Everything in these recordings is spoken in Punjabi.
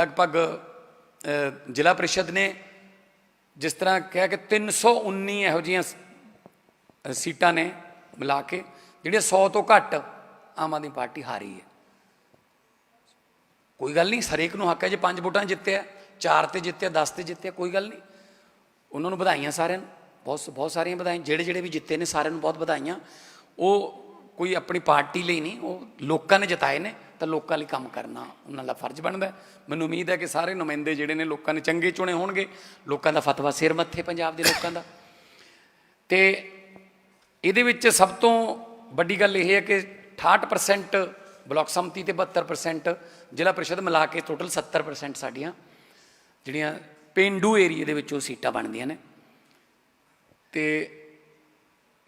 ਲਗਭਗ ਜ਼ਿਲ੍ਹਾ ਪ੍ਰੀਸ਼ਦ ਨੇ ਜਿਸ ਤਰ੍ਹਾਂ ਕਿਹਾ ਕਿ 319 ਇਹੋ ਜਿਹੀਆਂ ਸੀਟਾਂ ਨੇ ਮਿਲਾ ਕੇ, ਜਿਹੜੀਆਂ 100 ਤੋਂ ਘੱਟ ਆਮ ਆਦਮੀ ਪਾਰਟੀ ਹਾਰੀ ਹੈ। ਕੋਈ ਗੱਲ ਨਹੀਂ, ਹਰੇਕ ਨੂੰ ਹੱਕ ਹੈ ਜੇ ਪੰਜ ਵੋਟਾਂ ਜਿੱਤਿਆ, ਚਾਰ ਤੇ ਜਿੱਤਿਆ 10 ਤੇ ਜਿੱਤਿਆ, ਕੋਈ ਗੱਲ ਨਹੀਂ। ਉਹਨਾਂ ਨੂੰ ਵਧਾਈਆਂ ਸਾਰਿਆਂ ਨੂੰ, ਬਹੁਤ ਬਹੁਤ ਸਾਰੀਆਂ ਵਧਾਈਆਂ, ਜਿਹੜੇ ਜਿਹੜੇ ਵੀ ਜਿੱਤੇ ਨੇ ਸਾਰਿਆਂ ਨੂੰ ਬਹੁਤ ਵਧਾਈਆਂ। ਉਹ ਕੋਈ ਆਪਣੀ ਪਾਰਟੀ ਲਈ ਨਹੀਂ, ਉਹ ਲੋਕਾਂ ਨੇ ਜਿਤਾਏ ਨੇ, ਤਾਂ ਲੋਕਾਂ ਲਈ ਕੰਮ ਕਰਨਾ ਉਹਨਾਂ ਦਾ ਫਰਜ਼ ਬਣਦਾ ਮੈਨੂੰ ਉਮੀਦ ਹੈ ਕਿ ਸਾਰੇ ਨੁਮਾਇੰਦੇ ਜਿਹੜੇ ਨੇ ਲੋਕਾਂ ਨੇ ਚੰਗੇ ਚੁਣੇ ਹੋਣਗੇ, ਲੋਕਾਂ ਦਾ ਫਤਵਾ ਸਿਰ ਮੱਥੇ ਪੰਜਾਬ ਦੇ ਲੋਕਾਂ ਦਾ। ਤੇ ਇਹਦੇ ਵਿੱਚ ਸਭ ਤੋਂ ਵੱਡੀ ਗੱਲ ਇਹ ਹੈ ਕਿ 68% ਬਲਾਕ ਸੰਮਤੀ ਤੇ 72% ਜ਼ਿਲ੍ਹਾ ਪ੍ਰੀਸ਼ਦ ਮਿਲਾ ਕੇ ਟੋਟਲ 70% ਸਾਡੀਆਂ ਜਿਹੜੀਆਂ ਪਿੰਡੂ ਏਰੀਏ ਦੇ ਵਿੱਚ ਉਹ ਸੀਟਾਂ ਬਣਦੀਆਂ ਨੇ। ਤੇ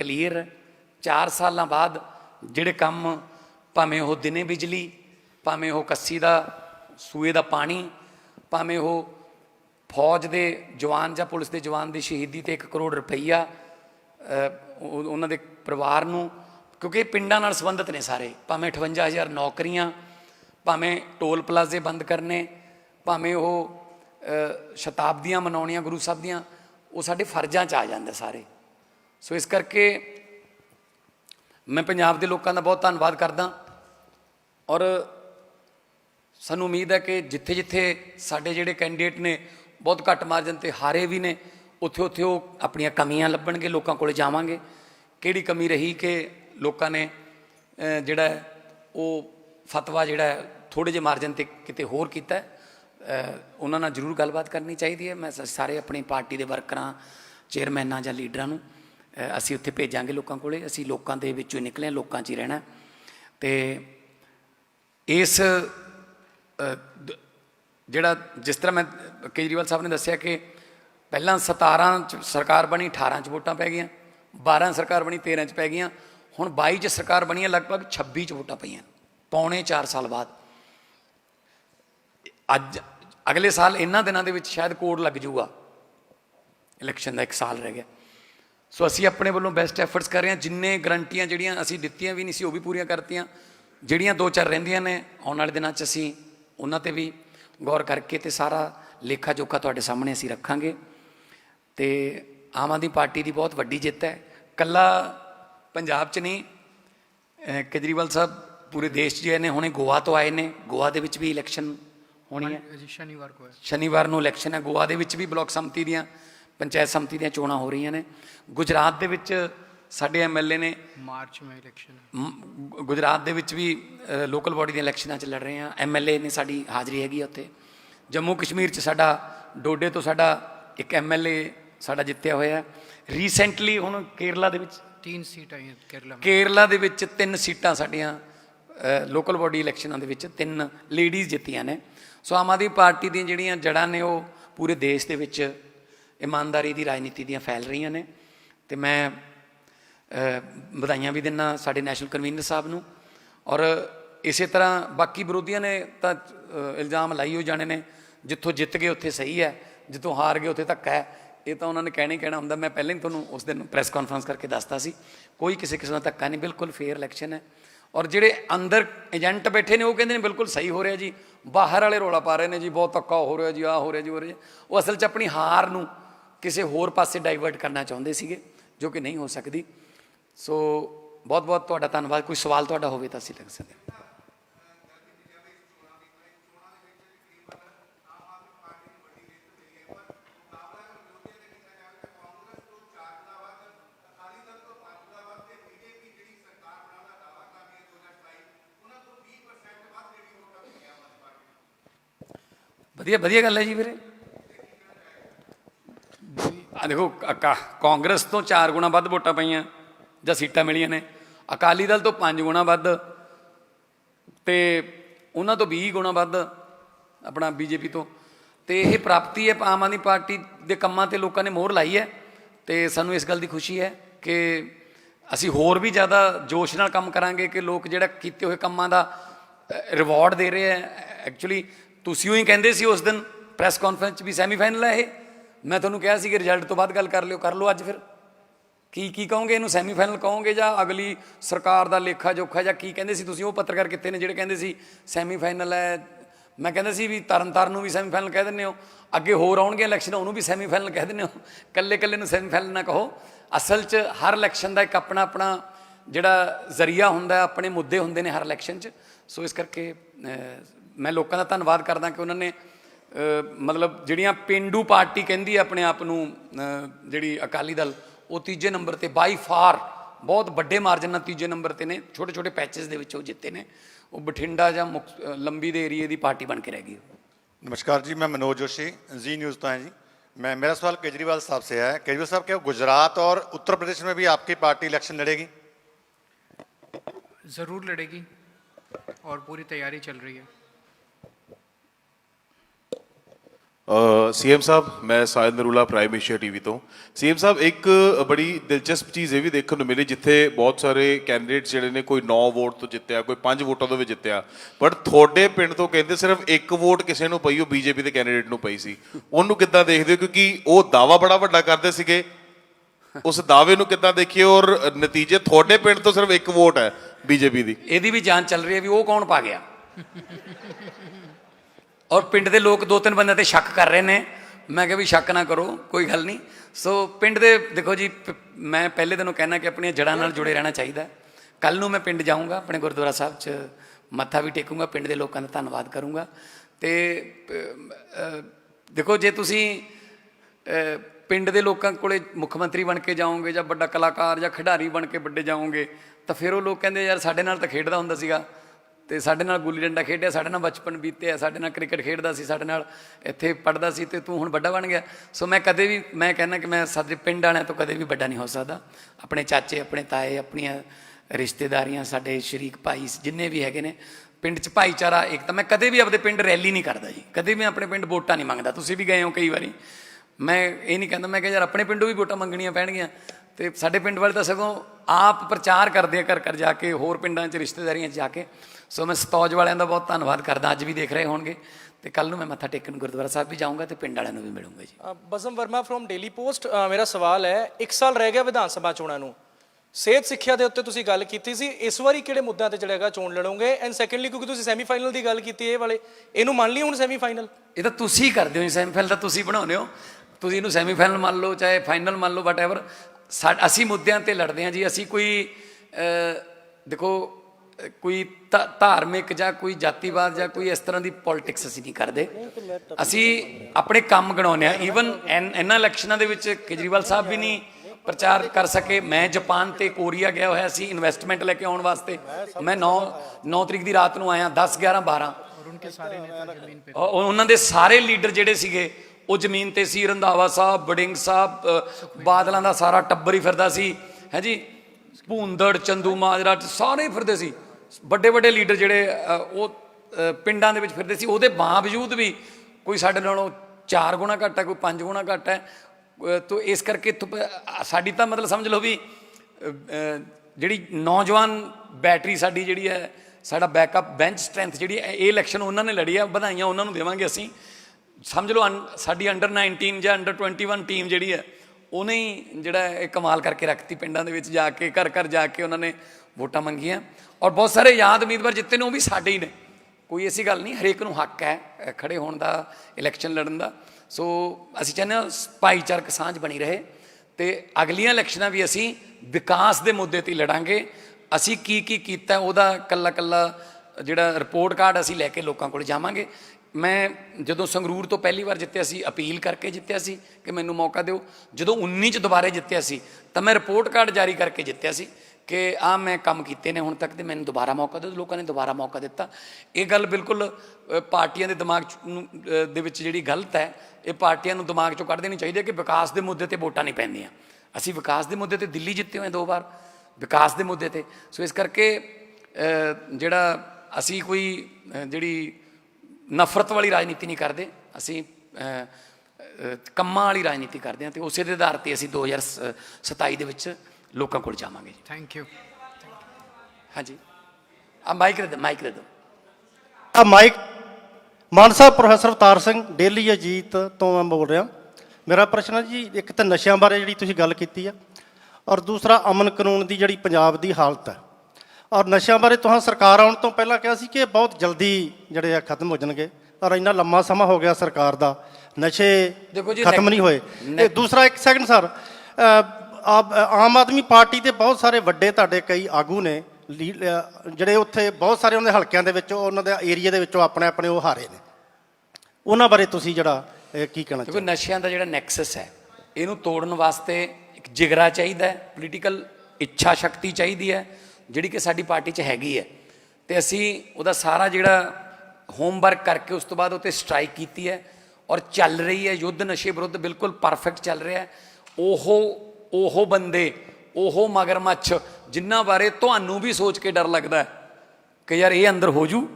ਕਲੀਅਰ ਹੈ। 4 ਸਾਲਾਂ ਬਾਅਦ ਜਿਹੜੇ ਕੰਮ, ਭਾਵੇਂ ਉਹ ਦਿਨੇ ਬਿਜਲੀ, ਭਾਵੇਂ ਉਹ ਕੱਸੀ ਦਾ, ਸੂਏ ਦਾ ਪਾਣੀ, ਭਾਵੇਂ ਉਹ ਫੌਜ ਦੇ ਜਵਾਨ ਜਾਂ ਪੁਲਿਸ ਦੇ ਜਵਾਨ ਦੀ ਸ਼ਹੀਦੀ ਤੇ 1 ਕਰੋੜ ਰੁਪਈਆ ਉਹਨਾਂ ਦੇ ਪਰਿਵਾਰ ਨੂੰ, ਕਿਉਂਕਿ ਇਹ ਪਿੰਡਾਂ ਨਾਲ ਸੰਬੰਧਿਤ ਨੇ ਸਾਰੇ। ਭਾਵੇਂ 58000 ਨੌਕਰੀਆਂ, ਭਾਵੇਂ ਟੋਲ ਪਲਾਜ਼ੇ ਬੰਦ ਕਰਨੇ, ਭਾਵੇਂ ਉਹ ਸ਼ਤਾਬਦੀਆਂ ਮਨਾਉਣੀਆਂ ਗੁਰੂ ਸਾਹਿਬ ਦੀਆਂ, ਉਹ ਸਾਡੇ ਫਰਜ਼ਾਂ 'ਚ ਆ ਜਾਂਦੇ ਸਾਰੇ। ਸੋ ਇਸ ਕਰਕੇ ਮੈਂ ਪੰਜਾਬ ਦੇ ਲੋਕਾਂ ਦਾ ਬਹੁਤ ਧੰਨਵਾਦ ਕਰਦਾ ਔਰ ਸਾਨੂੰ ਉਮੀਦ ਹੈ ਕਿ ਜਿੱਥੇ ਜਿੱਥੇ ਸਾਡੇ ਜਿਹੜੇ ਕੈਂਡੀਡੇਟ ਨੇ ਬਹੁਤ ਘੱਟ ਮਾਰਜਨ ਤੇ ਹਾਰੇ ਵੀ ਨੇ, ਉੱਥੇ ਉੱਥੇ ਉਹ ਆਪਣੀਆਂ ਕਮੀਆਂ ਲੱਭਣਗੇ, ਲੋਕਾਂ ਕੋਲੇ ਜਾਵਾਂਗੇ। ਕਿਹੜੀ ਕਮੀ ਰਹੀ ਕਿ ਲੋਕਾਂ ਨੇ ਜਿਹੜਾ ਉਹ ਫਤਵਾ ਜਿਹੜਾ ਥੋੜੇ ਜਿਹੇ ਮਾਰਜਨ ਤੇ ਕਿਤੇ ਹੋਰ ਕੀਤਾ ਉਹਨਾਂ ਨਾਲ ਜ਼ਰੂਰ ਗੱਲਬਾਤ ਕਰਨੀ ਚਾਹੀਦੀ ਹੈ। ਮੈਂ ਸ- ਸਾਰੇ ਆਪਣੀ ਪਾਰਟੀ ਦੇ ਵਰਕਰਾਂ ਚੇਅਰਮੈਨਾਂ ਜਾਂ ਲੀਡਰਾਂ ਨੂੰ। ਅਸੀਂ ਉੱਥੇ ਭੇਜਾਂਗੇ ਲੋਕਾਂ ਕੋਲੇ, ਅਸੀਂ ਲੋਕਾਂ ਦੇ ਵਿੱਚੋਂ ਹੀ ਨਿਕਲੇ ਲੋਕਾਂ 'ਚ ਹੀ ਰਹਿਣਾ। ਹੈ। ਤੇ ਇਸ ਦ- ਜਿਹੜਾ, ਜਿਸ ਤਰ੍ਹਾਂ ਮੈਂ ਕੇਜਰੀਵਾਲ ਸਾਹਿਬ ਨੇ ਦੱਸਿਆ ਕਿ ਪਹਿਲਾਂ 17 ਚ ਸਰਕਾਰ ਬਣੀ 18 ਚ ਵੋਟਾਂ ਪੈ ਗਈਆਂ 12 ਸਰਕਾਰ ਬਣੀ 13 ਚ ਪੈ ਗਈਆਂ, ਹੁਣ 22 ਚ ਸਰਕਾਰ ਬਣੀ ਹੈ, ਲਗਭਗ 26 ਚ ਵੋਟਾਂ ਪਈਆਂ, ਪੌਣੇ 4 ਸਾਲ ਬਾਅਦ। ਅੱਜ, ਅਗਲੇ ਸਾਲ ਇਹਨਾਂ ਦਿਨਾਂ ਦੇ ਵਿੱਚ ਸ਼ਾਇਦ ਕੋਡ ਲੱਗ ਜਾਊਗਾ ਇਲੈਕਸ਼ਨ ਦਾ ਇੱਕ ਸਾਲ ਰਹਿ ਗਿਆ। ਸੋ ਅਸੀਂ ਆਪਣੇ ਵੱਲੋਂ ਬੈਸਟ ਐਫਰਟਸ ਕਰ ਰਹੇ ਹਾਂ। ਜਿੰਨੇ ਗਰੰਟੀਆਂ ਜਿਹੜੀਆਂ ਅਸੀਂ ਦਿੱਤੀਆਂ ਵੀ ਨਹੀਂ ਸੀ ਉਹ ਵੀ ਪੂਰੀਆਂ ਕਰਤੀਆਂ। ਜਿਹੜੀਆਂ ਦੋ ਚਾਰ ਰਹਿੰਦੀਆਂ ਨੇ ਆਉਣ ਵਾਲੇ ਦਿਨਾਂ 'ਚ ਅਸੀਂ ਉਹਨਾਂ ਤੇ ਵੀ ਗੌਰ ਕਰਕੇ ਤੇ ਸਾਰਾ ਲੇਖਾ ਜੋਖਾ ਤੁਹਾਡੇ ਸਾਹਮਣੇ ਅਸੀਂ ਰੱਖਾਂਗੇ। ਤੇ ਆਮ ਆਦਮੀ ਪਾਰਟੀ ਦੀ ਬਹੁਤ ਵੱਡੀ ਜਿੱਤ ਹੈ। ਕੱਲਾ ਪੰਜਾਬ 'ਚ ਨਹੀਂ ਕੇਜਰੀਵਾਲ ਸਾਹਿਬ ਪੂਰੇ ਦੇਸ਼ 'ਚ ਨੇ ਹੁਣੇ ਗੋਆ ਤੋਂ ਆਏ ਨੇ। ਗੋਆ ਦੇ ਵਿੱਚ ਵੀ ਇਲੈਕਸ਼ਨ ਹੋਣੀ ਹੈ। ਸ਼ਨੀਵਾਰ ਕੋ ਹੈ। ਸ਼ਨੀਵਾਰ ਨੂੰ ਇਲੈਕਸ਼ਨ ਹੈ। ਗੋਆ ਦੇ ਵਿੱਚ ਵੀ ਬਲਾਕ ਸੰਮਤੀ ਦੀਆਂ ਪੰਚਾਇਤ ਸਮਿਤੀ ਦੀਆਂ ਚੋਣਾਂ ਹੋ ਰਹੀਆਂ ਨੇ। ਗੁਜਰਾਤ ਦੇ ਵਿੱਚ ਸਾਡੇ ਐਮਐਲਏ ਨੇ ਮਾਰਚ ਮੇ ਇਲੈਕਸ਼ਨ ਗੁਜਰਾਤ ਦੇ ਵਿੱਚ ਵੀ ਲੋਕਲ ਬਾਡੀ ਦੀਆਂ ਇਲੈਕਸ਼ਨਾਂ 'ਚ ਲੜ ਰਹੇ ਆ ਐਮਐਲਏ ਨੇ ਸਾਡੀ ਹਾਜ਼ਰੀ ਹੈਗੀ ਉੱਥੇ। ਜੰਮੂ ਕਸ਼ਮੀਰ 'ਚ ਸਾਡਾ ਡੋਡੇ ਤੋਂ ਸਾਡਾ ਇੱਕ ਐਮਐਲਏ ਸਾਡਾ ਜਿੱਤਿਆ ਹੋਇਆ ਰੀਸੈਂਟਲੀ ਹੁਣ ਕੇਰਲਾ ਦੇ ਵਿੱਚ ਤਿੰਨ ਸੀਟਾਂ ਕੇਰਲਾ ਕੇਰਲਾ ਦੇ ਵਿੱਚ ਤਿੰਨ ਸੀਟਾਂ ਸਾਡੀਆਂ ਲੋਕਲ ਬਾਡੀ ਇਲੈਕਸ਼ਨਾਂ ਦੇ ਵਿੱਚ ਤਿੰਨ ਲੇਡੀਜ਼ ਜਿੱਤੀਆਂ ਨੇ। ਸੋ ਆਮ ਆਦਮੀ ਪਾਰਟੀ ਦੀਆਂ ਜਿਹੜੀਆਂ ਜੜਾਂ ਨੇ ਉਹ ਪੂਰੇ ਦੇਸ਼ ਦੇ ਵਿੱਚ ਇਮਾਨਦਾਰੀ ਦੀ ਰਾਜਨੀਤੀ ਦੀਆਂ ਫੈਲ ਰਹੀਆਂ ਨੇ। ਤੇ ਮੈਂ ਵਧਾਈਆਂ ਵੀ ਦਿੰਨਾ ਸਾਡੇ ਨੈਸ਼ਨਲ ਕਨਵੀਨਰ ਸਾਹਿਬ ਨੂੰ। ਔਰ ਇਸੇ ਤਰ੍ਹਾਂ ਬਾਕੀ ਵਿਰੋਧੀਆਂ ਨੇ ਤਾਂ ਇਲਜ਼ਾਮ ਲਾਈ ਹੋ ਜਾਣੇ ਨੇ, ਜਿੱਥੋਂ ਜਿੱਤ ਗਏ ਉੱਥੇ ਸਹੀ ਹੈ, ਜਿੱਥੋਂ ਹਾਰ ਗਏ ਉੱਥੇ ਧੱਕਾ ਹੈ। ਇਹ ਤਾਂ ਉਹਨਾਂ ਨੇ ਕਹਿਣਾ ਹੀ ਕਹਿਣਾ ਹੁੰਦਾ। ਮੈਂ ਪਹਿਲਾਂ ਹੀ ਤੁਹਾਨੂੰ ਉਸ ਦਿਨ ਪ੍ਰੈਸ ਕਾਨਫਰੰਸ ਕਰਕੇ ਦੱਸਤਾ ਸੀ, ਕੋਈ ਕਿਸੇ ਕਿਸਮ ਦਾ ਧੱਕਾ ਨਹੀਂ, ਬਿਲਕੁਲ ਫੇਅਰ ਇਲੈਕਸ਼ਨ ਹੈ। ਔਰ ਜਿਹੜੇ ਅੰਦਰ ਏਜੰਟ ਬੈਠੇ ਨੇ, ਉਹ ਕਹਿੰਦੇ ਨੇ ਬਿਲਕੁਲ ਸਹੀ ਹੋ ਰਿਹਾ ਜੀ। ਬਾਹਰ ਵਾਲੇ ਰੋਲਾ ਪਾ ਰਹੇ ਨੇ ਜੀ, ਬਹੁਤ ਧੱਕਾ ਹੋ ਰਿਹਾ ਜੀ ਆ ਹੋ ਰਿਹਾ ਜੀ ਹੋ ਰਿਹਾ ਜੀ। ਉਹ ਅਸਲ 'ਚ ਆਪਣੀ ਹਾਰ ਨੂੰ ਕਿਸੇ ਹੋਰ ਪਾਸੇ ਡਾਈਵਰਟ ਕਰਨਾ ਚਾਹੁੰਦੇ ਸੀਗੇ, ਜੋ ਕਿ ਨਹੀਂ ਹੋ ਸਕਦੀ। ਸੋ ਬਹੁਤ ਬਹੁਤ ਤੁਹਾਡਾ ਧੰਨਵਾਦ। ਕੋਈ ਸਵਾਲ ਤੁਹਾਡਾ ਹੋਵੇ ਤਾਂ ਅਸੀਂ ਲੱਗ ਸਕਦੇ ਵਧੀਆ ਵਧੀਆ ਗੱਲ ਹੈ ਜੀ ਵੀਰੇ। ਦੇਖੋ ਕ- ਕਾਂਗਰਸ ਤੋਂ 4 ਗੁਣਾ ਵੱਧ ਵੋਟਾਂ ਪਈਆਂ, ਜਾਂ ਸੀਟਾਂ ਮਿਲੀਆਂ ਨੇ। ਅਕਾਲੀ ਦਲ ਤੋਂ 5 ਗੁਣਾ ਵੱਧ, ਤੇ ਉਹਨਾਂ ਤੋਂ 20 ਗੁਣਾ ਵੱਧ, ਆਪਣਾ ਬੀਜੇਪੀ ਤੋਂ। ਤੇ ਇਹ ਪ੍ਰਾਪਤੀ ਹੈ, ਆਮ ਆਦਮੀ ਪਾਰਟੀ ਦੇ ਕੰਮਾਂ ਤੇ ਲੋਕਾਂ ਨੇ ਮੋਹਰ ਲਾਈ ਹੈ, ਤੇ ਸਾਨੂੰ ਇਸ ਗੱਲ ਦੀ ਖੁਸ਼ੀ ਹੈ ਕਿ ਅਸੀਂ ਹੋਰ ਵੀ ਜ਼ਿਆਦਾ ਜੋਸ਼ ਨਾਲ ਕੰਮ ਕਰਾਂਗੇ ਕਿ ਲੋਕ ਜਿਹੜਾ ਕੀਤੇ ਹੋਏ ਕੰਮਾਂ ਦਾ ਰਿਵਾਰਡ ਦੇ ਰਹੇ ਹੈ। ਐਕਚੁਅਲੀ ਤੁਸੀਂ ਹੀ ਕਹਿੰਦੇ ਸੀ ਉਸ ਦਿਨ, ਪ੍ਰੈਸ ਕਾਨਫਰੰਸ 'ਚ ਵੀ ਸੈਮੀਫਾਈਨਲ ਹੈ ਇਹ। ਮੈਂ ਤੁਹਾਨੂੰ ਕਿਹਾ ਸੀ ਕਿ ਰਿਜ਼ਲਟ ਤੋਂ ਬਾਅਦ ਗੱਲ ਕਰ ਲਿਓ, ਕਰ ਲਓ ਅੱਜ ਫਿਰ। ਕੀ ਕੀ ਕਹੋਗੇ ਇਹਨੂੰ? ਸੈਮੀਫਾਈਨਲ ਕਹੋਗੇ ਜਾਂ ਅਗਲੀ ਸਰਕਾਰ ਦਾ ਲੇਖਾ ਜੋਖਾ ਜਾਂ ਕੀ ਕਹਿੰਦੇ ਸੀ ਤੁਸੀਂ? ਉਹ ਪੱਤਰਕਾਰ ਕਿੱਥੇ ਨੇ ਜਿਹੜੇ ਕਹਿੰਦੇ ਸੀ ਸੈਮੀਫਾਈਨਲ ਹੈ। ਮੈਂ ਕਹਿੰਦਾ ਸੀ ਵੀ ਤਰਨਤਾਰਨ ਨੂੰ ਵੀ ਸੈਮੀਫਾਈਨਲ ਕਹਿ ਦਿੰਦੇ ਹੋ। ਅੱਗੇ ਹੋਰ ਆਉਣਗੇ ਇਲੈਕਸ਼ਨ ਉਹਨੂੰ ਵੀ ਸੈਮੀਫਾਈਨਲ ਕਹਿ ਦਿੰਦੇ ਹੋ। ਕੱਲੇ ਕੱਲੇ ਨੂੰ ਸੈਮੀਫਾਈਨਲ ਨਾ ਕਹੋ। ਅਸਲ 'ਚ ਹਰ ਇਲੈਕਸ਼ਨ ਦਾ ਇੱਕ ਆਪਣਾ ਆਪਣਾ ਜਿਹੜਾ ਜ਼ਰੀਆ ਹੁੰਦਾ ਆਪਣੇ ਮੁੱਦੇ ਹੁੰਦੇ ਨੇ ਹਰ ਇਲੈਕਸ਼ਨ 'ਚ। ਸੋ ਇਸ ਕਰਕੇ ਮੈਂ ਲੋਕਾਂ ਦਾ ਧੰਨਵਾਦ ਕਰਦਾ ਕਿ ਉਹਨਾਂ ਨੇ ਮਤਲਬ ਜਿਹੜੀਆਂ ਪਿੰਡੂ ਪਾਰਟੀ ਕਹਿੰਦੀ ਹੈ ਆਪਣੇ ਆਪ ਨੂੰ ਅਹ, ਜਿਹੜੀ ਅਕਾਲੀ ਦਲ ਉਹ ਤੀਜੇ ਨੰਬਰ ਤੇ ਬਾਈ ਫਾਰ ਬਹੁਤ ਵੱਡੇ ਮਾਰਜਨ ਨਾਲ ਤੀਜੇ ਨੰਬਰ ਤੇ ਨੇ ਛੋਟੇ ਛੋਟੇ ਪੈਚਸ ਦੇ ਵਿੱਚ ਉਹ ਜਿੱਤੇ ਨੇ ਉਹ ਬਠਿੰਡਾ ਜਾਂ ਮੁਕ- ਅਹ, ਲੰਬੀ ਦੇ ਏਰੀਏ ਦੀ ਪਾਰਟੀ ਬਣ ਕੇ ਰਹਿ ਗਈ नमस्कार जी मैं मनोज जोशी जी न्यूज़ तो हैं जी मैं मेरा सवाल केजरीवाल साहब से है केजरीवाल साहब क्या गुजरात और उत्तर प्रदेश में भी आपकी पार्टी इलेक्शन लड़ेगी ज़रूर लड़ेगी और पूरी तैयारी चल रही है ਸੀਐਮ ਸਾਹਿਬ, ਮੈਂ Sayed Narula Prime Asia TV ਤੋਂ। ਸੀਐਮ ਸਾਹਿਬ, ਇੱਕ ਬੜੀ ਦਿਲਚਸਪ ਚੀਜ਼ ਇਹ ਵੀ ਦੇਖਣ ਨੂੰ ਮਿਲੀ, ਜਿੱਥੇ ਬਹੁਤ ਸਾਰੇ ਕੈਂਡੀਡੇਟਸ ਜਿਹੜੇ ਨੇ, ਕੋਈ 9 ਵੋਟ ਤੋਂ ਜਿੱਤਿਆ, ਕੋਈ 5 ਵੋਟਾਂ ਤੋਂ ਵੀ ਜਿੱਤਿਆ। ਪਰ ਤੁਹਾਡੇ ਪਿੰਡ ਤੋਂ ਕਹਿੰਦੇ ਸਿਰਫ ਇੱਕ ਵੋਟ ਕਿਸੇ ਨੂੰ ਪਈ, ਉਹ ਬੀਜੇਪੀ ਦੇ ਕੈਂਡੀਡੇਟ ਨੂੰ ਪਈ ਸੀ। ਉਹਨੂੰ ਕਿੱਦਾਂ ਦੇਖਦੇ ਹੋ? ਕਿਉਂਕਿ ਉਹ ਦਾਵਾ ਬੜਾ ਵੱਡਾ ਕਰਦੇ ਸੀਗੇ। ਉਸ ਦਾਅਵੇ ਨੂੰ ਕਿੱਦਾਂ ਦੇਖੀਏ? ਔਰ ਨਤੀਜੇ ਤੁਹਾਡੇ ਪਿੰਡ ਤੋਂ ਸਿਰਫ ਇੱਕ ਵੋਟ ਹੈ ਬੀਜੇਪੀ ਦੀ। ਇਹਦੀ ਵੀ ਜਾਂਚ ਚੱਲ ਰਹੀ ਹੈ ਵੀ ਉਹ ਕੌਣ ਪਾ ਗਿਆ। ਔਰ ਪਿੰਡ ਦੇ ਲੋਕ ਦੋ ਤਿੰਨ ਬੰਦਿਆਂ ਤੇ ਸ਼ੱਕ ਕਰ ਰਹੇ ਨੇ। ਮੈਂ ਕਿਹਾ ਵੀ ਸ਼ੱਕ ਨਾ ਕਰੋ, ਕੋਈ ਗੱਲ ਨਹੀਂ। ਸੋ ਪਿੰਡ ਦੇ, ਦੇਖੋ ਜੀ, ਪ- ਮੈਂ ਪਹਿਲੇ ਦਿਨੋਂ ਕਹਿਣਾ ਕਿ ਆਪਣੀਆਂ ਜੜ੍ਹਾਂ ਨਾਲ ਜੁੜੇ ਰਹਿਣਾ ਚਾਹੀਦਾ। ਕੱਲ ਨੂੰ ਮੈਂ ਪਿੰਡ ਜਾਊਂਗਾ, ਆਪਣੇ ਗੁਰਦੁਆਰਾ ਸਾਹਿਬ 'ਚ ਮੱਥਾ ਵੀ ਟੇਕੂੰਗਾ, ਪਿੰਡ ਦੇ ਲੋਕਾਂ ਦਾ ਧੰਨਵਾਦ ਕਰੂੰਗਾ। ਤੇ ਦੇਖੋ, ਜੇ ਤੁਸੀਂ ਪਿੰਡ ਦੇ ਲੋਕਾਂ ਕੋਲੇ ਮੁੱਖ ਮੰਤਰੀ ਬਣ ਕੇ ਜਾਓਗੇ ਜਾਂ ਵੱਡਾ ਕਲਾਕਾਰ ਜਾਂ ਖਿਡਾਰੀ ਬਣ ਕੇ ਵੱਡੇ ਜਾਓਗੇ, ਤਾਂ ਫਿਰ ਉਹ ਲੋਕ ਕਹਿੰਦੇ, ਯਾਰ, ਸਾਡੇ ਨਾਲ ਤਾਂ ਖੇਡਦਾ ਹੁੰਦਾ ਸੀਗਾ। ਤੇ ਸਾਡੇ ਨਾਲ ਗੁੱਲੀ ਡੰਡਾ ਖੇਡਿਆ, ਸਾਡੇ ਨਾਲ ਬਚਪਨ ਬੀਤਿਆ, ਸਾਡੇ ਨਾਲ ਕ੍ਰਿਕਟ ਖੇਡਦਾ ਸੀ, ਸਾਡੇ ਨਾਲ ਇੱਥੇ ਪੜਦਾ ਸੀ ਤੇ ਤੂੰ ਹੁਣ ਵੱਡਾ ਬਣ ਗਿਆ। ਸੋ ਮੈਂ ਕਦੇ ਵੀ, ਮੈਂ ਕਹਿੰਦਾ ਕਿ ਮੈਂ ਸਾਡੇ ਪਿੰਡ ਵਾਲਿਆਂ ਤੋਂ ਕਦੇ ਵੀ ਵੱਡਾ ਨਹੀਂ ਹੋ ਸਕਦਾ। ਆਪਣੇ ਚਾਚੇ, ਆਪਣੇ ਤਾਏ, ਆਪਣੀਆਂ ਰਿਸ਼ਤੇਦਾਰੀਆਂ, ਸਾਡੇ ਸ਼ਰੀਕ ਭਾਈ ਜਿੰਨੇ ਵੀ ਹੈਗੇ ਨੇ, ਪਿੰਡ 'ਚ ਭਾਈਚਾਰਾ ਇੱਕ ਤਾਂ ਮੈਂ ਕਦੇ ਵੀ ਆਪਦੇ ਪਿੰਡ ਰੈਲੀ ਨਹੀਂ ਕਰਦਾ ਜੀ। ਕਦੇ ਵੀ ਆਪਣੇ ਪਿੰਡ ਵੋਟਾਂ ਨਹੀਂ ਮੰਗਦਾ। ਤੁਸੀਂ ਵੀ ਗਏ ਹੋ ਕਈ ਵਾਰੀ। ਮੈਂ ਇਹ ਨਹੀਂ ਕਹਿੰਦਾ, ਮੈਂ ਕਿਹਾ ਯਾਰ ਆਪਣੇ ਪਿੰਡੋਂ ਵੀ ਵੋਟਾਂ ਮੰਗਣੀਆਂ ਪੈਣਗੀਆਂ। ਤੇ ਸਾਡੇ ਪਿੰਡ ਵਾਲੇ ਤਾਂ ਸਗੋਂ ਆਪ ਪ੍ਰਚਾਰ ਕਰਦੇ ਆ ਘਰ ਘਰ ਜਾ ਕੇ ਹੋਰ ਪਿੰਡਾਂ 'ਚ ਰਿਸ਼ਤੇਦਾਰੀਆਂ 'ਚ ਜਾ ਕੇ। ਸੋ ਮੈਂ ਸਤੌਜ ਵਾਲਿਆਂ ਦਾ ਬਹੁਤ ਧੰਨਵਾਦ ਕਰਦਾ। ਅੱਜ ਵੀ ਦੇਖ ਰਹੇ ਹੋਣਗੇ ਤੇ ਕੱਲ ਨੂੰ ਮੈਂ ਮੱਥਾ ਟੇਕਣ ਗੁਰਦੁਆਰਾ ਸਾਹਿਬ ਵੀ ਜਾਊਂਗਾ ਤੇ ਪਿੰਡ ਵਾਲਿਆਂ ਨੂੰ ਵੀ ਮਿਲੂੰਗਾ ਜੀ। ਬਸਮ ਵਰਮਾ ਫਰੋਮ ਡੇਲੀ ਪੋਸਟ ਮੇਰਾ ਸਵਾਲ ਹੈ ਇੱਕ ਸਾਲ ਰਹਿ ਗਿਆ ਵਿਧਾਨ ਸਭਾ ਚੋਣਾਂ ਨੂੰ। ਸਿਹਤ ਸਿੱਖਿਆ ਦੇ ਉੱਤੇ ਤੁਸੀਂ ਗੱਲ ਕੀਤੀ ਸੀ ਇਸ ਵਾਰੀ ਕਿਹੜੇ ਮੁੱਦਿਆਂ ਤੇ ਹੈਗਾ ਚੋਣ ਲੜੋਗੇ? ਐਂਡ ਸੈਕੰਡਲੀ ਕਿਉਂਕਿ ਤੁਸੀਂ ਸੈਮੀਫਾਈਨਲ ਦੀ ਗੱਲ ਕੀਤੀ ਇਹ ਵਾਲੇ ਇਹਨੂੰ ਮੰਨ ਲਈ ਹੁਣ ਸੈਮੀਫਾਈਨਲ ਇਹ ਤਾਂ ਤੁਸੀਂ ਕਰਦੇ ਹੋ ਸੈਮੀਫਾਈਨਲ ਤਾਂ ਤੁਸੀਂ ਬਣਾਉਂਦੇ ਹੋ। ਤੁਸੀਂ ਇਹਨੂੰ ਸੈਮੀਫਾਈਨਲ ਮੰਨ ਲਓ ਚਾਹੇ ਫਾਈਨਲ ਮੰਨ ਲਓ ਵਟਐਵਰ ਸਾ ਅਸੀਂ ਮੁੱਦਿਆਂ ਤੇ ਲੜਦੇ ਹਾਂ ਜੀ ਅਸੀਂ ਕੋਈ ਦੇਖੋ ਕੋਈ ਧਾਰਮਿਕ ਜਾਂ ਕੋਈ ਜਾਤੀਵਾਦ ਜਾਂ ਕੋਈ ਇਸ ਤਰ੍ਹਾਂ ਦੀ ਪੋਲਿਟਿਕਸ ਅਸੀਂ ਨਹੀਂ ਕਰਦੇ। ਅਸੀਂ ਆਪਣੇ ਕੰਮ ਗਣਾਉਂਦੇ ਆ ਈਵਨ ਇਹਨਾਂ ਇਲੈਕਸ਼ਨਾਂ ਦੇ ਵਿੱਚ ਕੇਜਰੀਵਾਲ ਸਾਹਿਬ ਵੀ ਨਹੀਂ ਪ੍ਰਚਾਰ ਕਰ ਸਕੇ। ਮੈਂ ਜਾਪਾਨ ਤੇ ਕੋਰੀਆ ਗਿਆ ਹੋਇਆ ਸੀ ਇਨਵੈਸਟਮੈਂਟ ਲੈ ਕੇ ਆਉਣ ਵਾਸਤੇ। ਮੈਂ 9 9 ਤਰੀਕ ਦੀ ਰਾਤ ਨੂੰ ਆਇਆ 10 11 12 ਉਹਨਾਂ ਦੇ ਸਾਰੇ ਲੀਡਰ ਜਿਹੜੇ ਸੀਗੇ ਉਹ ਜ਼ਮੀਨ ਤੇ ਸੀ ਰੰਧਾਵਾ ਸਾਹਿਬ ਬਡਿੰਗ ਸਾਹਿਬ ਬਾਦਲਾਂ ਦਾ ਸਾਰਾ ਟੱਬਰ ਹੀ ਫਿਰਦਾ ਸੀ। ਹੈ ਜੀ? ਭੂੰਦੜ ਚੰਦੂ ਮਾਜਰਾ ਸਾਰੇ ਫਿਰਦੇ ਸੀ। ਵੱਡੇ ਵੱਡੇ ਲੀਡਰ ਜਿਹੜੇ ਉਹ ਪਿੰਡਾਂ ਦੇ ਵਿੱਚ ਫਿਰਦੇ ਸੀ। ਉਹਦੇ ਬਾਵਜੂਦ ਵੀ ਕੋਈ ਸਾਡੇ ਨਾਲੋਂ 4 ਗੁਣਾ ਘੱਟ ਹੈ ਕੋਈ 5 ਗੁਣਾ ਘੱਟ ਹੈ। ਅ, ਤੋ ਇਸ ਕਰਕੇ ਇੱਥੋਂ ਪ- ਸਾਡੀ ਤਾਂ ਮਤਲਬ ਸਮਝ ਲਓ ਵੀ ਜਿਹੜੀ ਨੌਜਵਾਨ ਬੈਟਰੀ ਸਾਡੀ ਜਿਹੜੀ ਹੈ ਸਾਡਾ ਬੈਕਅਪ ਬੈਂਚ ਸਟਰੈਂਥ ਜਿਹੜੀ ਇਹ ਇਲੈਕਸ਼ਨ ਉਹਨਾਂ ਨੇ ਲੜੀ ਆ ਵਧਾਈਆਂ ਉਹਨਾਂ ਨੂੰ ਦੇਵਾਂਗੇ ਅਸੀਂ। ਸਮਝ ਲਓ ਅੰ- ਸਾਡੀ ਅੰਡਰ 19 ਜਾਂ ਅੰਡਰ 21 ਟੀਮ ਜਿਹੜੀ ਹੈ ਉਹਨੇ ਹੀ ਜਿਹੜਾ ਇਹ ਕਮਾਲ ਕਰਕੇ ਰੱਖਤੀ ਪਿੰਡਾਂ ਦੇ ਵਿੱਚ ਜਾ ਕੇ ਘਰ ਘਰ ਜਾ ਕੇ ਉਹਨਾਂ ਨੇ ਵੋਟਾਂ ਮੰਗੀਆਂ। ਔਰ ਬਹੁਤ ਸਾਰੇ ਯਾਦ ਉਮੀਦਵਾਰ ਜਿੱਤੇ ਨੇ ਉਹ ਵੀ ਸਾਡੇ ਹੀ ਨੇ। ਕੋਈ ਐਸੀ ਗੱਲ ਨਹੀਂ ਹਰੇਕ ਨੂੰ ਹੱਕ ਹੈ ਅ, ਖੜੇ ਹੋਣ ਦਾ ਇਲੈਕਸ਼ਨ ਲੜਨ ਦਾ। ਸੋ ਅਸੀਂ ਚਾਹੁੰਦੇ ਹਾਂ ਭਾਈਚਾਰਕ ਸਾਂਝ ਬਣੀ ਰਹੇ ਤੇ ਅਗਲੀਆਂ ਇਲੈਕਸ਼ਨਾਂ ਵੀ ਅਸੀਂ ਵਿਕਾਸ ਦੇ ਮੁੱਦੇ ਤੇ ਲੜਾਂਗੇ। ਅਸੀਂ ਕੀ ਕੀ ਕੀਤਾ ਉਹਦਾ ਕੱਲਾ ਕੱਲਾ ਜਿਹੜਾ ਰਿਪੋਰਟ ਕਾਰਡ ਅਸੀਂ ਲੈ ਕੇ ਲੋਕਾਂ ਕੋਲ ਜਾਵਾਂਗੇ। ਮੈਂ ਜਦੋਂ ਸੰਗਰੂਰ ਤੋਂ ਪਹਿਲੀ ਵਾਰ ਜਿੱਤਿਆ ਸੀ ਅਪੀਲ ਕਰਕੇ ਜਿੱਤਿਆ ਸੀ ਕਿ ਮੈਨੂੰ ਮੌਕਾ ਦਿਓ। ਜਦੋਂ 19 ਚ ਦੁਬਾਰੇ ਜਿੱਤਿਆ ਸੀ ਤਾਂ ਮੈਂ ਰਿਪੋਰਟ ਕਾਰਡ ਜਾਰੀ ਕਰਕੇ ਜਿੱਤਿਆ ਸੀ ਕਿ ਆ ਮੈਂ ਕੰਮ ਕੀਤੇ ਨੇ ਹੁਣ ਤੱਕ ਤੇ ਮੈਨੂੰ ਦੁਬਾਰਾ ਮੌਕਾ ਦਿਓ ਲੋਕਾਂ ਨੇ ਦੁਬਾਰਾ ਮੌਕਾ ਦਿੱਤਾ। ਇਹ ਗੱਲ ਬਿਲਕੁਲ ਪਾਰਟੀਆਂ ਦੇ ਦਿਮਾਗ 'ਚ ਨੂੰ, ਦੇ ਵਿੱਚ ਜਿਹੜੀ ਗਲਤ ਹੈ ਇਹ ਪਾਰਟੀਆਂ ਨੂੰ ਦਿਮਾਗ 'ਚੋਂ ਕੱਢ ਦੇਣੀ ਚਾਹੀਦੀ ਹੈ ਕਿ ਵਿਕਾਸ ਦੇ ਮੁੱਦੇ ਤੇ ਵੋਟਾਂ ਨਹੀਂ ਪੈਂਦੀਆਂ। ਅਸੀਂ ਵਿਕਾਸ ਦੇ ਮੁੱਦੇ ਤੇ ਦਿੱਲੀ ਜਿੱਤੇ ਹੋਏ ਦੋ ਵਾਰ ਵਿਕਾਸ ਦੇ ਮੁੱਦੇ ਤੇ। ਸੋ ਇਸ ਕਰਕੇ ਜਿਹੜਾ ਅਸੀਂ ਕੋਈ ਜਿਹੜੀ ਨਫ਼ਰਤ ਵਾਲੀ ਰਾਜਨੀਤੀ ਨਹੀਂ ਕਰਦੇ ਅਸੀਂ ਕੰਮਾਂ ਵਾਲੀ ਰਾਜਨੀਤੀ ਕਰਦੇ ਹਾਂ ਤੇ ਉਸੇ ਦੇ ਆਧਾਰ ਤੇ ਅਸੀਂ 2027 ਦੇ ਵਿੱਚ ਲੋਕਾਂ ਕੋਲ ਜਾਵਾਂਗੇ ਜੀ। ਥੈਂਕ ਯੂ ਹਾਂਜੀ। ਆ ਮਾਈਕ ਦੇ ਮਾਈਕ ਦੇ ਦੋ ਆ mike Mansa professor Avtar Singh daily Ajit ਤੋਂ ਮੈਂ ਬੋਲ ਰਿਹਾ। ਮੇਰਾ ਪ੍ਰਸ਼ਨ ਹੈ ਜੀ ਇੱਕ ਤਾਂ ਨਸ਼ਿਆਂ ਬਾਰੇ ਜਿਹੜੀ ਤੁਸੀਂ ਗੱਲ ਕੀਤੀ ਆ ਔਰ ਦੂਸਰਾ ਅਮਨ ਕਾਨੂੰਨ ਦੀ ਜਿਹੜੀ ਪੰਜਾਬ ਦੀ ਹਾਲਤ ਹੈ। ਔਰ ਨਸ਼ਿਆਂ ਬਾਰੇ ਤੁਹਾਂ ਸਰਕਾਰ ਆਉਣ ਤੋਂ ਪਹਿਲਾਂ ਕਿਹਾ ਸੀ ਕਿ ਬਹੁਤ ਜਲਦੀ ਜਿਹੜੇ ਆ ਖਤਮ ਹੋ ਜਾਣਗੇ। ਔਰ ਇੰਨਾ ਲੰਮਾ ਸਮਾਂ ਹੋ ਗਿਆ ਸਰਕਾਰ ਦਾ ਨਸ਼ੇ ਖਤਮ ਨਹੀਂ ਹੋਏ। ਇਹ ਦੂਸਰਾ ਇੱਕ second sir Aam Aadmi Party ਦੇ ਬਹੁਤ ਸਾਰੇ ਵੱਡੇ ਤੁਹਾਡੇ ਕਈ ਆਗੂ ਨੇ ਜਿਹੜੇ ਉੱਥੇ ਬਹੁਤ ਸਾਰੇ ਉਹਨਾਂ ਦੇ ਹਲਕਿਆਂ ਦੇ ਵਿੱਚ ਉਹਨਾਂ ਦੇ ਏਰੀਆ ਦੇ ਵਿੱਚੋਂ ਆਪਣੇ ਆਪਣੇ ਉਹ ਹਾਰੇ ਨੇ। ਉਹਨਾਂ ਬਾਰੇ ਤੁਸੀਂ ਜਿਹੜਾ ਕੀ ਕਹਿਣਾ ਚਾਹੁੰਦੇ ਨਸ਼ਿਆਂ ਦਾ ਜਿਹੜਾ ਨੈਕਸਸ ਹੈ ਇਹਨੂੰ ਤੋੜਨ ਵਾਸਤੇ ਇੱਕ ਜਿਗਰਾ ਚਾਹੀਦਾ ਹੈ ਪੋਲੀਟੀਕਲ ਇੱਛਾ ਸ਼ਕਤੀ ਚਾਹੀਦੀ ਹੈ ਜਿਹੜੀ ਕਿ ਸਾਡੀ ਪਾਰਟੀ 'ਚ ਹੈਗੀ ਹੈ। ਤੇ ਅਸੀਂ ਉਹਦਾ ਸਾਰਾ ਜਿਹੜਾ ਹੋਮਵਰਕ ਕਰਕੇ ਉਸ ਤੋਂ ਬਾਅਦ ਉੱਤੇ ਸਟ੍ਰਾਈਕ ਕੀਤੀ ਹੈ ਔਰ ਚੱਲ ਰਹੀ ਹੈ, ਯੁੱਧ ਨਸ਼ੇ ਵਿਰੁੱਧ ਬਿਲਕੁਲ ਪਰਫੈਕਟ ਚੱਲ ਰਿਹਾ ਹੈ। ਉਹ ਉਹ ਬੰਦੇ, ਉਹ ਮਗਰਮੱਛ ਜਿਨ੍ਹਾਂ ਬਾਰੇ ਤੁਹਾਨੂੰ ਵੀ ਸੋਚ ਕੇ ਡਰ ਲੱਗਦਾ ਕਿ ਯਾਰ ਇਹ ਅੰਦਰ ਹੋ ਜੂ।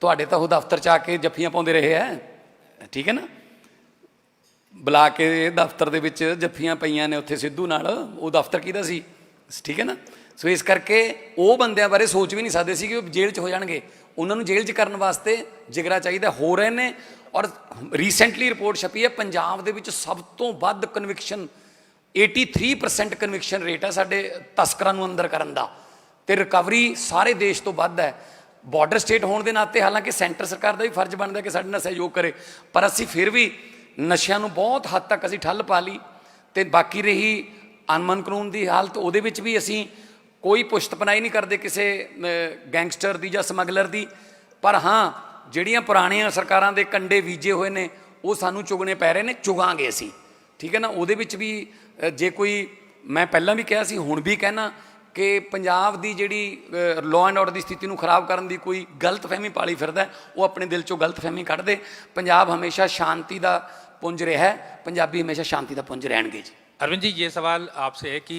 ਤੁਹਾਡੇ ਤਾਂ ਉਹ ਦਫ਼ਤਰ 'ਚ ਆ ਕੇ ਜੱਫੀਆਂ ਪਾਉਂਦੇ ਰਹੇ ਹੈ। ਠੀਕ ਹੈ ਨਾ? ਬੁਲਾ ਕੇ ਦਫ਼ਤਰ ਦੇ ਵਿੱਚ ਜੱਫੀਆਂ ਪਈਆਂ ਨੇ ਉੱਥੇ ਸਿੱਧੂ ਨਾਲ, ਉਹ ਦਫ਼ਤਰ ਕਿਹਦਾ ਸੀ? ਠੀਕ ਹੈ ਨਾ? ਸੋ ਇਸ ਕਰਕੇ ਉਹ ਬੰਦਿਆਂ ਬਾਰੇ ਸੋਚ ਵੀ ਨਹੀਂ ਸਕਦੇ ਸੀ ਕਿ ਉਹ ਜੇਲ੍ਹ 'ਚ ਹੋ ਜਾਣਗੇ। ਉਹਨਾਂ ਨੂੰ ਜੇਲ੍ਹ 'ਚ ਕਰਨ ਵਾਸਤੇ ਜਿਗਰਾ ਚਾਹੀਦਾ ਹੋ ਰਹੇ ਨੇ ਔਰ ਰੀਸੈਂਟਲੀ ਰਿਪੋਰਟ ਛਪੀ ਹੈ, ਪੰਜਾਬ ਦੇ ਵਿੱਚ ਸਭ ਤੋਂ ਵੱਧ ਕਨਵਿਕਸ਼ਨ 83% ਕਨਵਿਕਸ਼ਨ ਰੇਟ ਹੈ ਸਾਡੇ ਤਸਕਰਾਂ ਨੂੰ ਅੰਦਰ ਕਰਨ ਦਾ। ਤੇ ਰਿਕਵਰੀ ਸਾਰੇ ਦੇਸ਼ ਤੋਂ ਵੱਧ ਹੈ। ਬਾਰਡਰ ਸਟੇਟ ਹੋਣ ਦੇ ਨਾਤੇ ਹਾਲਾਂਕਿ ਸੈਂਟਰ ਸਰਕਾਰ ਦਾ ਵੀ ਫਰਜ਼ ਬਣਦਾ ਕਿ ਸਾਡੇ ਨਾਲ ਸਹਿਯੋਗ ਕਰੇ, ਪਰ ਅਸੀਂ ਫਿਰ ਵੀ ਨਸ਼ਿਆਂ ਨੂੰ ਬਹੁਤ ਹੱਦ ਤੱਕ ਅਸੀਂ ਠੱਲ ਪਾ ਲਈ ਤੇ ਬਾਕੀ ਰਹੀ ਅਨਮਨ ਕਾਨੂੰਨ ਦੀ ਹਾਲਤ, ਉਹਦੇ ਵਿੱਚ ਵੀ ਅਸੀਂ ਕੋਈ ਪੁਸ਼ਤ ਨਹੀਂ ਕਰਦੇ ਕਿਸੇ ਗੈਂਗਸਟਰ ਦੀ ਜਾਂ ਸਮਗਲਰ ਦੀ। ਪਰ ਹਾਂ, ਜਿਹੜੀਆਂ ਪੁਰਾਣੀਆਂ ਸਰਕਾਰਾਂ ਦੇ ਕੰਡੇ ਵੀਜੇ ਹੋਏ ਨੇ, ਉਹ ਸਾਨੂੰ ਚੁਗਣੇ ਪੈ ਰਹੇ ਨੇ, ਚੁਗਾਂਗੇ ਅਸੀਂ। ਠੀਕ ਹੈ ਨਾ? ਉਹਦੇ ਵਿੱਚ ਵੀ ਜੇ ਕੋਈ, ਮੈਂ ਪਹਿਲਾਂ ਵੀ ਕਿਹਾ ਸੀ, ਹੁਣ ਵੀ ਕਹਿਣਾ ਕਿ ਪੰਜਾਬ ਦੀ ਜਿਹੜੀ ਲਾਅ ਐਂਡ ਆਰਡਰ ਦੀ ਸਥਿਤੀ ਨੂੰ ਖਰਾਬ ਕਰਨ ਦੀ ਕੋਈ ਗਲਤਫਹਿਮੀ ਪਾਲੀ ਫਿਰਦਾ ਉਹ ਆਪਣੇ ਦਿਲ ਚੋਂ ਗਲਤਫਹਿਮੀ ਕੱਢ ਦੇ। ਪੰਜਾਬ ਹਮੇਸ਼ਾ ਸ਼ਾਂਤੀ ਦਾ ਪੁੰਜ ਰਿਹਾ ਹੈ, ਪੰਜਾਬੀ ਹਮੇਸ਼ਾ ਸ਼ਾਂਤੀ ਦਾ ਪੁੰਜ ਰਹਿਣਗੇ ਜੀ। अरविंद जी ये सवाल आपसे है कि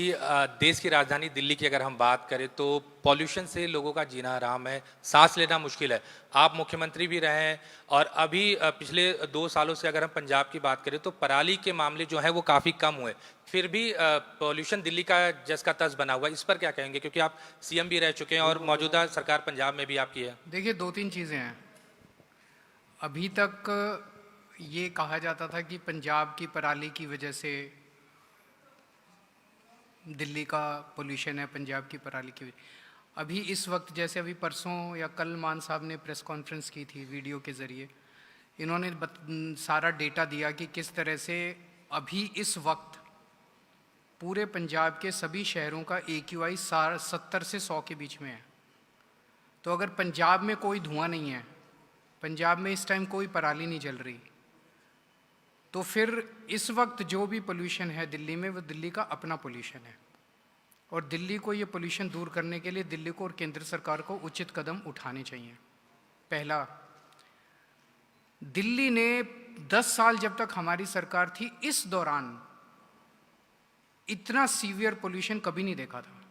देश की राजधानी दिल्ली की अगर हम बात करें तो पॉल्यूशन से लोगों का जीना आराम है सांस लेना मुश्किल है। आप मुख्यमंत्री भी रहे हैं और अभी पिछले दो सालों से अगर हम पंजाब की बात करें तो पराली के मामले जो हैं वो काफ़ी कम हुए। फिर भी पॉल्यूशन दिल्ली का जस का तस बना हुआ है इस पर क्या कहेंगे? क्योंकि आप सीएम भी रह चुके हैं और मौजूदा सरकार पंजाब में भी आपकी है। देखिए दो तीन चीज़ें हैं। अभी तक ये कहा जाता था कि पंजाब की पराली की वजह से दिल्ली का पोल्यूशन है पंजाब की पराली की अभी इस वक्त जैसे अभी परसों या कल मान साहब ने प्रेस कॉन्फ्रेंस की थी वीडियो के ज़रिए इन्होंने बत, सारा डेटा दिया कि किस तरह से अभी इस वक्त पूरे पंजाब के सभी शहरों का ए क्यू आई सत्तर से सौ के बीच में है। तो अगर पंजाब में कोई धुआँ नहीं है पंजाब में इस टाइम कोई पराली नहीं जल रही तो फिर इस वक्त जो भी पोल्यूशन है दिल्ली में, वो दिल्ली का अपना पोल्यूशन है। और दिल्ली को ये पोल्यूशन दूर करने के लिए दिल्ली को और केंद्र सरकार को उचित कदम उठाने चाहिए। पहला, दिल्ली ने 10 साल जब तक हमारी सरकार थी, इस दौरान इतना सीवियर पोल्यूशन कभी नहीं देखा था।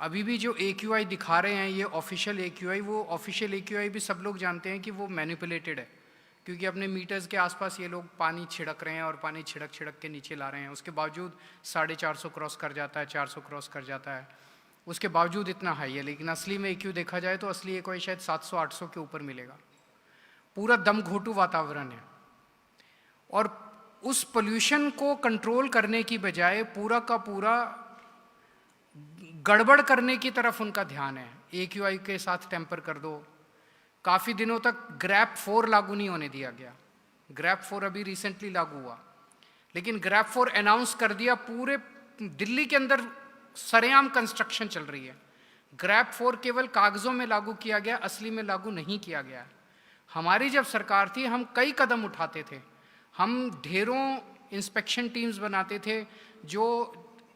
अभी भी जो ए दिखा रहे हैं, ये ऑफिशियल ए वो ऑफिशियल ए भी सब लोग जानते हैं कि वो मैनिपुलेटेड है। क्योंकि अपने मीटर्स के आसपास ये लोग पानी छिड़क रहे हैं और पानी छिड़क छिड़क के नीचे ला रहे हैं। उसके बावजूद साढ़े चार सौ क्रॉस कर जाता है, चार सौ क्रॉस कर जाता है। उसके बावजूद इतना हाई है, लेकिन असली में ए क्यू देखा जाए तो असली ए शायद सात सौ, आठ सौ के ऊपर मिलेगा। पूरा दम घोटू वातावरण है। और उस पोल्यूशन को कंट्रोल करने की बजाय पूरा का पूरा गड़बड़ करने की तरफ़ उनका ध्यान है। ए के साथ टेम्पर कर दो। काफ़ी दिनों तक ग्रैप फोर लागू नहीं होने दिया गया। ग्रैप फोर अभी रिसेंटली लागू हुआ। लेकिन ग्रैप फोर अनाउंस कर दिया, पूरे दिल्ली के अंदर सरेआम कंस्ट्रक्शन चल रही है। ग्रैप फोर केवल कागज़ों में लागू किया गया, असली में लागू नहीं किया गया। हमारी जब सरकार थी, हम कई कदम उठाते थे। हम ढेरों इंस्पेक्शन टीम्स बनाते थे, जो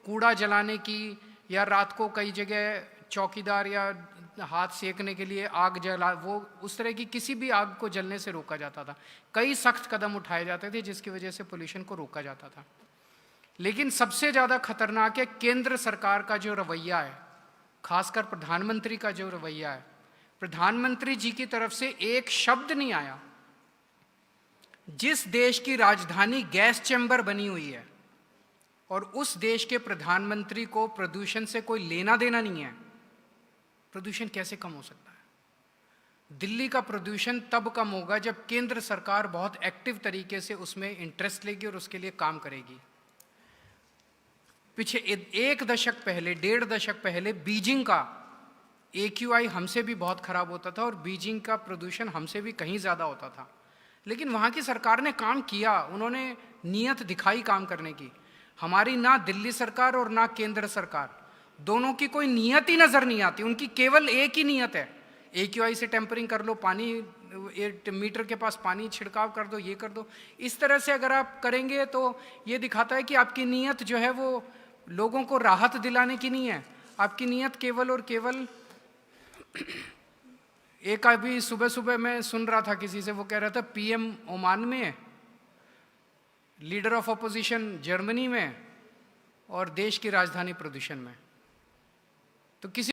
कूड़ा जलाने की या रात को कई जगह चौकीदार या हाथ सेकने के लिए आग जला, वो उस तरह की किसी भी आग को जलने से रोका जाता था। कई सख्त कदम उठाए जाते थे जिसकी वजह से पोल्यूशन को रोका जाता था। लेकिन सबसे ज़्यादा खतरनाक है, केंद्र सरकार का जो रवैया है, खासकर प्रधानमंत्री का जो रवैया है, प्रधानमंत्री जी की तरफ़ से एक शब्द नहीं आया। जिस देश की राजधानी गैस चैम्बर बनी हुई है, और उस देश के प्रधानमंत्री को प्रदूषण से कोई लेना देना नहीं है प्रदूषण कैसे कम हो सकता है? दिल्ली का प्रदूषण तब कम होगा जब केंद्र सरकार बहुत एक्टिव तरीके से उसमें इंटरेस्ट लेगी और उसके लिए काम करेगी। पीछे एक दशक पहले, डेढ़ दशक पहले बीजिंग का एक्यूआई हमसे भी बहुत खराब होता था और बीजिंग का प्रदूषण हमसे भी कहीं ज़्यादा होता था। लेकिन वहाँ की सरकार ने काम किया, उन्होंने नीयत दिखाई काम करने की। हमारी ना दिल्ली सरकार और ना केंद्र सरकार। दोनों की कोई नीयत ही नज़र नहीं आती, उनकी केवल एक ही नीयत है। ए क्यू आई से टेम्परिंग कर लो, पानी मीटर के पास पानी छिड़काव कर दो, ये कर दो। इस तरह से अगर आप करेंगे तो ये दिखाता है कि आपकी नीयत जो है वो लोगों को राहत दिलाने की नहीं है। आपकी नीयत केवल और केवल एक अभी सुबह सुबह मैं सुन रहा था किसी से, वो कह रहा था पीएम ओमान में लीडर ऑफ़ अपोजिशन जर्मनी में और देश की राजधानी प्रदूषण में Tú quisieras